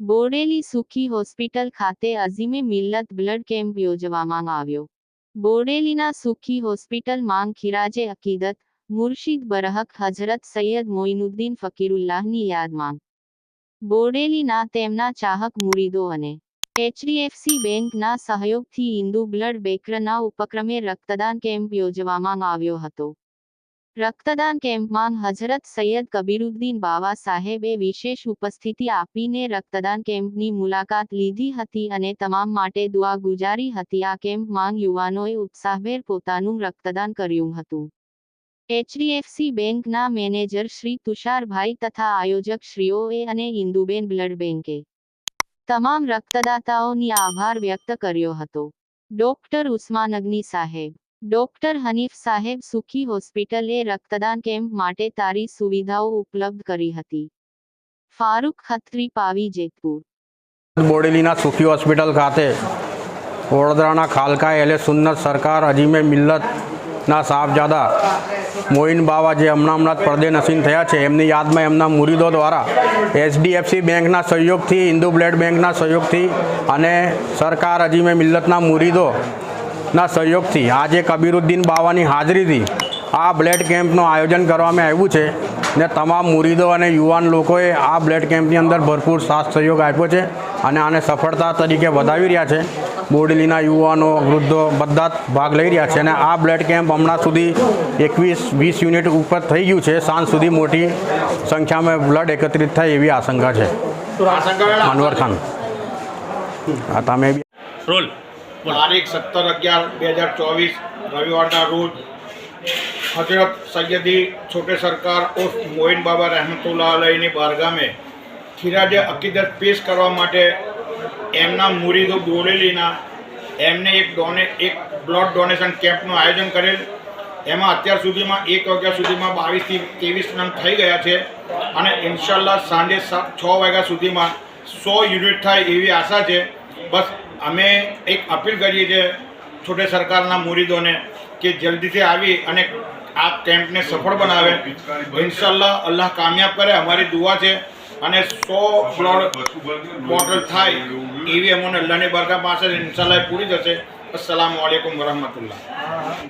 બોડેલી સુખી હોસ્પિટલ ખાતે અઝીમે Millat blood camp યોજવામાં આવ્યો. બોડેલીના સુખી હોસ્પિટલ માંગ ખિરાજે અકીદત, મુર્શિદ બરહક હજરત સૈયદ મોઇનુદ્દીન ફકીરુલ્લાહની યાદમાં બોડેલીના તેમના ચાહક મુરીદો અને એચડીએફસી બેંકના સહયોગથી ઇન્દુ બ્લડ બેકરના ઉપક્રમે રક્તદાન કેમ્પ યોજવામાં આવ્યો હતો. રક્તદાન કેમ્પમાં હઝરત સૈયદ કબીરુદ્દીન બાવા સાહેબે વિશેષ ઉપસ્થિતિ આપીને રક્તદાન કેમ્પની મુલાકાત લીધી હતી અને તમામ માટે દુઆ ગુજારી હતી. આ કેમ્પમાં યુવાનોએ ઉત્સાહભેર પોતાનું રક્તદાન કર્યું હતું. એચડીએફસી બેંકના મેનેજર શ્રી તુષારભાઈ તથા આયોજક શ્રીઓએ અને ઇન્દુબેન બ્લડ બેંકે તમામ રક્તદાતાઓની આભાર વ્યક્ત કર્યો હતો. ડોક્ટર ઉસ્માન અગ્નિ સાહેબ ડોક્ટર હનીફ સાહેબ સુખી હોસ્પિટલે રક્તદાન કેમ્પ માટે તારી સુવિધાઓ ઉપલબ્ધ કરી હતી. ફારૂક ખત્રી, પાવી, જેતપુર. બોડેલીના સુખી હોસ્પિટલ ખાતે વડોદરાના ખાલકા એલે સુન્નત સરકાર અજીમે મિલ્લતના સાહબજાદા મોઇન બાવા જે હમણાં હમણાં પડદે નસીન થયા છે, એમની યાદમાં એમના મુરીદો દ્વારા એચડીએફસી બેંકના સહયોગથી ઇન્દુ બ્લડ બેંકના સહયોગથી અને સરકાર અજીમે મિલ્લતના મુરીદોના સહયોગથી. આજે કબીરુદ્દીન બાવાની હાજરીથી આ બ્લડ કેમ્પનું આયોજન કરવામાં આવ્યું છે ને તમામ મુરીદો અને યુવાન લોકોએ આ બ્લડ કેમ્પની અંદર ભરપૂર સાથ સહયોગ આપ્યો છે અને આને સફળતા તરીકે વધાવી રહ્યા છે. બોડેલીના યુવાનો વૃદ્ધો બધા જ ભાગ લઈ રહ્યા છે અને આ બ્લડ કેમ્પ હમણાં સુધી એકવીસ વીસ યુનિટ ઉપર થઈ ગયું છે. સાંજ સુધી મોટી સંખ્યામાં બ્લડ એકત્રિત થાય એવી આશંકા છે. અનવર ખાન. તમે બી રોલ. તારીખ સત્તર અગિયાર બે હજાર ચોવીસ, રવિવારના રોજ હજરત સૈયદી છોટે સરકાર ઉર્ફ મોઇન બાબા રહેમતુલ્લા અલહીની બારગામે ખીરાજે અકીદત પેશ કરવા માટે એમના મુરીદો બોરેલીના એમને એક ડોને, એક બ્લડ ડોનેશન કેમ્પનું આયોજન કરેલ. એમાં અત્યાર સુધીમાં એક વાગ્યા સુધીમાં બાવીસથી ત્રેવીસ રન થઈ ગયા છે અને ઇન્શાલ્લાહ સાંજે છ વાગ્યા સુધીમાં સો યુનિટ થાય એવી આશા છે. બસ, અમે એક અપીલ કરીએ છીએ છોટે સરકારના મુરીદોને કે જલ્દીથી આવી અને આ કેમ્પને સફળ બનાવે. ઇન્શાલ્લાહ અલ્લાહ કામયાબ કરે, અમારી દુઆ છે. અને સો બ્લડ બોટલ થાય એવી અમને અલ્લાહની બરકા પાસે ઇન્શાલ્લાહ પૂરી થશે. અસલામ વાલેકુમ વરહમતુલ્લાહ.